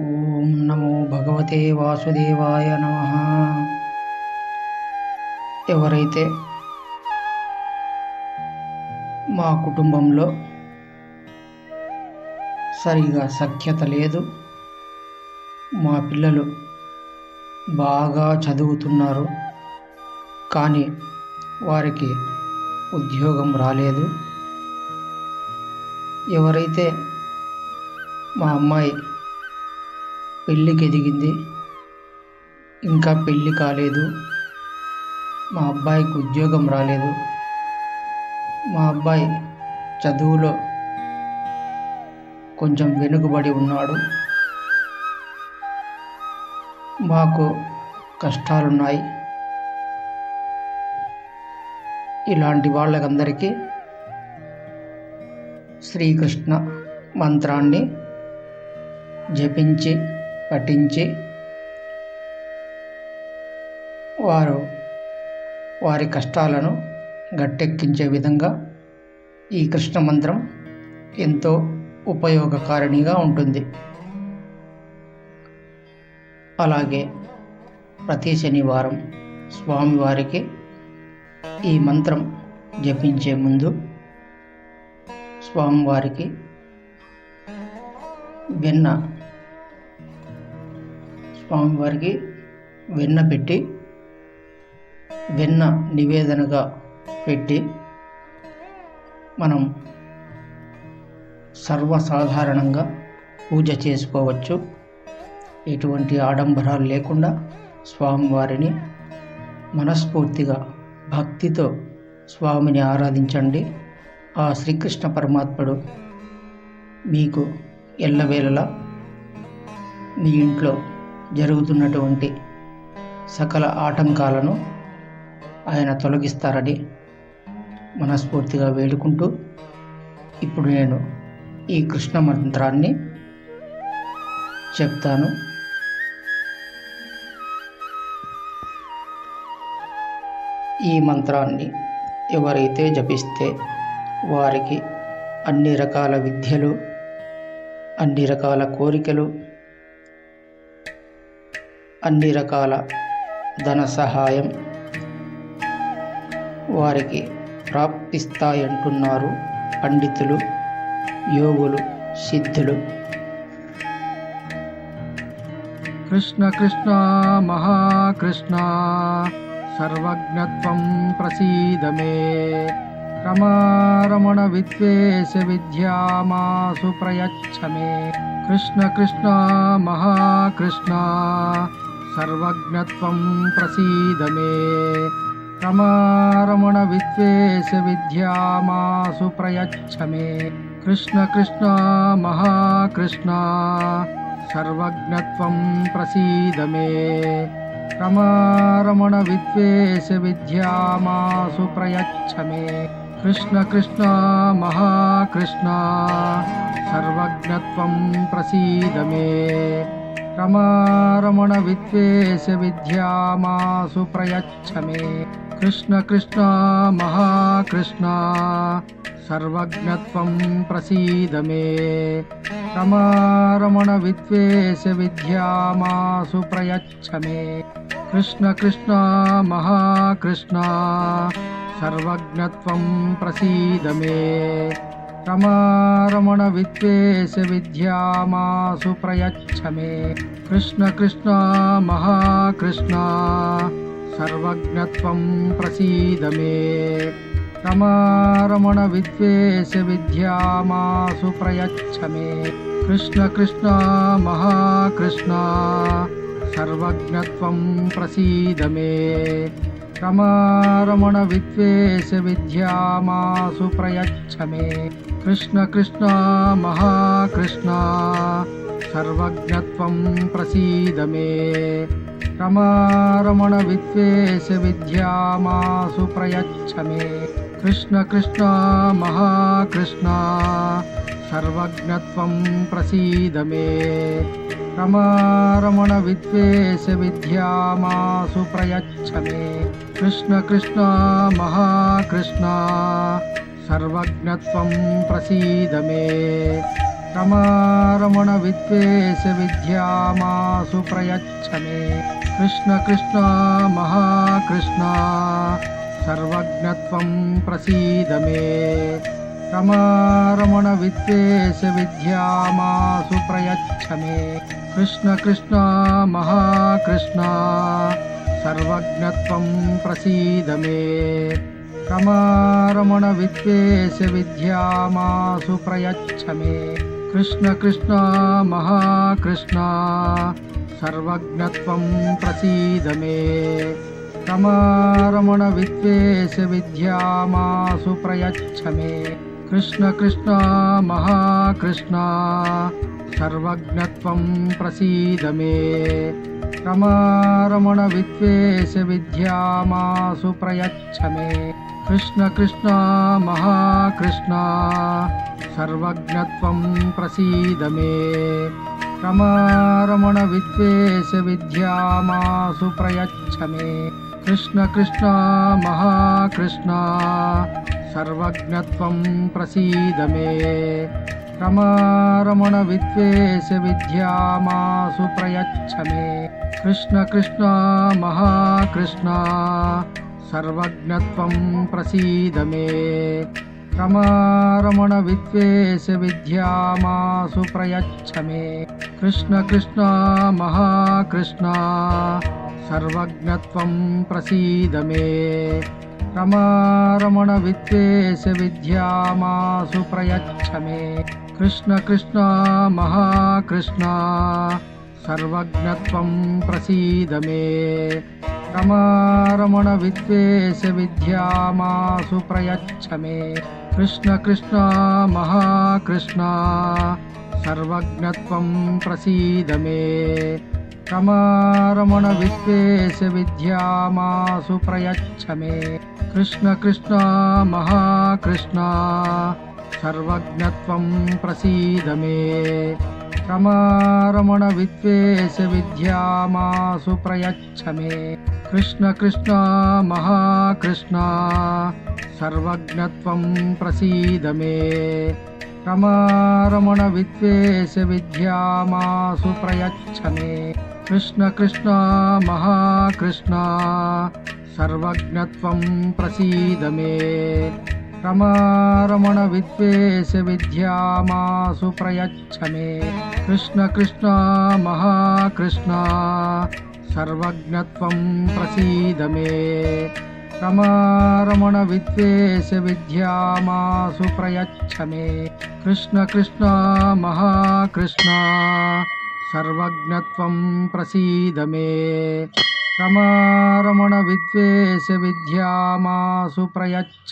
ఓం నమో భగవతే వాసుదేవాయ నమ. ఎవరైతే మా కుటుంబంలో సరిగా సఖ్యత లేదు మా పిల్లలు బాగా చదువుతున్నారు కానీ వారికి ఉద్యోగం రాలేదు. ఎవరైతే మా అమ్మాయి పెళ్ళికి ఎదిగింది ఇంకా పెళ్ళి కాలేదు. మా అబ్బాయికి ఉద్యోగం రాలేదు. మా అబ్బాయి చదువులో కొంచెం వెనుకబడి ఉన్నాడు. మాకు కష్టాలున్నాయి. ఇలాంటి వాళ్ళకందరికీ శ్రీకృష్ణ మంత్రాన్ని జపించి పఠించి వారు వారి కష్టాలను గట్టెక్కించే విధంగా ఈ కృష్ణ మంత్రం ఎంతో ఉపయోగకారిణిగా ఉంటుంది. అలాగే ప్రతి శనివారం స్వామివారికి ఈ మంత్రం జపించే ముందు స్వామివారికి వెన్న స్వామివారికి వెన్న పెట్టి వెన్న నివేదనగా పెట్టి మనం సర్వసాధారణంగా పూజ చేసుకోవచ్చు. ఎటువంటి ఆడంబరాలు లేకుండా స్వామివారిని మనస్ఫూర్తిగా భక్తితో స్వామిని ఆరాధించండి. ఆ శ్రీకృష్ణ పరమాత్ముడు మీకు ఎల్లవేళలా మీ ఇంట్లో జరుగుతున్నటువంటి సకల ఆటంకాలను ఆయన తొలగిస్తారని మనస్ఫూర్తిగా వేడుకుంటూ ఇప్పుడు నేను ఈ కృష్ణ మంత్రాన్ని చెప్తాను. ఈ మంత్రాన్ని ఎవరైతే జపిస్తే వారికి అన్ని రకాల విద్యలు అన్ని రకాల కోరికలు అన్ని రకాల ధన సహాయం వారికి ప్రాప్తిస్తాయంటున్నారు పండితులు యోగులు సిద్ధులు. కృష్ణ కృష్ణ మహాకృష్ణ సర్వజ్ఞత్వం ప్రసీదమే రమారమణ విద్వేష విద్యామాసు ప్రయచ్చమే కృష్ణ కృష్ణ మహాకృష్ణ सर्वज्ञत्वं प्रसीद मे। रमा विद्वेष विद्यामासु प्रयच्छ मे। कृष्ण कृष्ण महाकृष्ण सर्वज्ञत्वं प्रसीद मे। रमा विद्वेष विद्यामासु प्रयच्छ मे। कृष्ण कृष्ण महाकृष्ण सर्वज्ञत्वं प्रसीद मे। రమారమణ విద్వేష విద్యామాసు ప్రయచ్చమే కృష్ణ కృష్ణ మహాకృష్ణ సర్వజ్ఞత్వం ప్రసీద మే రమారమణ విద్వేష విద్యామాసు ప్రయచ్చమే కృష్ణ కృష్ణ మహాకృష్ణ సర్వజ్ఞత్వం ప్రసీద మే రమారమణ విద్వేష విద్యామాసు ప్రయచ్చమే. కృష్ణ కృష్ణ మహాకృష్ణ సర్వజ్ఞత్వం ప్రసీదమే. రమారమణ విద్వేష విద్యామాసు ప్రయచ్చమే. కృష్ణ కృష్ణ మహాకృష్ణ సర్వజ్ఞత్వం ప్రసీదమే. రమారమణ విద్వేష విద్యామాసు ప్రయచ్చమే. कृष्ण कृष्ण महाकृष्ण सर्वज्ञत्वं प्रसीद मे। रमा रमण विद्यामासु प्रयच्छ मे। कृष्ण कृष्ण महाकृष्ण सर्वज्ञत्वं प्रसीद मे। रमा रमण विद्यामासु प्रयच्छ मे। कृष्ण कृष्ण महाकृष्ण सर्वज्ञत्वं प्रसीद मे रमारमणविद्वेषविद्यामासु प्रयच्छ मे कृष्णकृष्णा महाकृष्ण सर्वज्ञत्वं प्रसीद मे रमारमणविद्वेषविद्यामासु प्रयच्छ मे कृष्णकृष्णा महाकृष्ण सर्वज्ञत्वं प्रसीद मे రమారమణ విద్వేష విద్యామాసు ప్రయచ్చమే. కృష్ణ కృష్ణ మహాకృష్ణ సర్వజ్ఞత్వం ప్రసీదమే. రమారమణ విద్వేష విద్యామాసు ప్రయచ్చమే. కృష్ణ కృష్ణ మహాకృష్ణ సర్వజ్ఞత్వం ప్రసీదమే. రమారమణ విద్వేష విద్యామాసు ప్రయచ్చమే. कृष्णकृष्णा महाकृष्ण। सर्वज्ञत्वं प्रसीद मे। रमारमणविद्वेषविद्यामासु प्रयच्छ मे। कृष्णकृष्ण महाकृष्ण। सर्वज्ञत्वं प्रसीद मे। रमारमणविद्वेषविद्यामासु प्रयच्छ मे। कृष्णकृष्णा महाकृष्ण। సర్వజ్ఞత్వం ప్రసీద మే. రమారమణ విద్వేష విద్యామాసు ప్రయచ్చ మే. కృష్ణ కృష్ణ మహాకృష్ణ సర్వజ్ఞత్వం ప్రసీద మే. రమారమణ విద్వేష విద్యామాసు ప్రయచ్చ మే. కృష్ణ కృష్ణ మహాకృష్ణ సర్వజ్ఞత్వం ప్రసీద మే. రమారమణ విద్వేష విద్యామాసు ప్రయచ్చ మే కృష్ణ కృష్ణ మహాకృష్ణ సర్వజ్ఞత్వం ప్రసీద మే రమారమణ విద్వేష విద్యామాసు ప్రయచ్చ మే కృష్ణ కృష్ణ మహాకృష్ణ సర్వజ్ఞత్వం ప్రసీద మే कमा विद्वेष विद्यामासु प्रयच्छ मे कृष्ण कृष्ण महाकृष्ण सर्वज्ञत्वं प्रसीद मे। कमा विद्वेष विद्यामासु प्रयच्छ मे कृष्ण कृष्ण महाकृष्ण सर्वज्ञत्वं प्रसीद मे। రమారమణ విద్వేష విద్యామాసు ప్రయచ్చ మే కృష్ణ కృష్ణ మహాకృష్ణ సర్వజ్ఞత్వం ప్రసీద మే రమారమణ విద్వేష విద్యామాసు ప్రయచ్చ మే కృష్ణ కృష్ణ మహాకృష్ణ సర్వజ్ఞత్వం ప్రసీద మే రమారమణ విద్వేష విద్యామాసు ప్రయచ్చ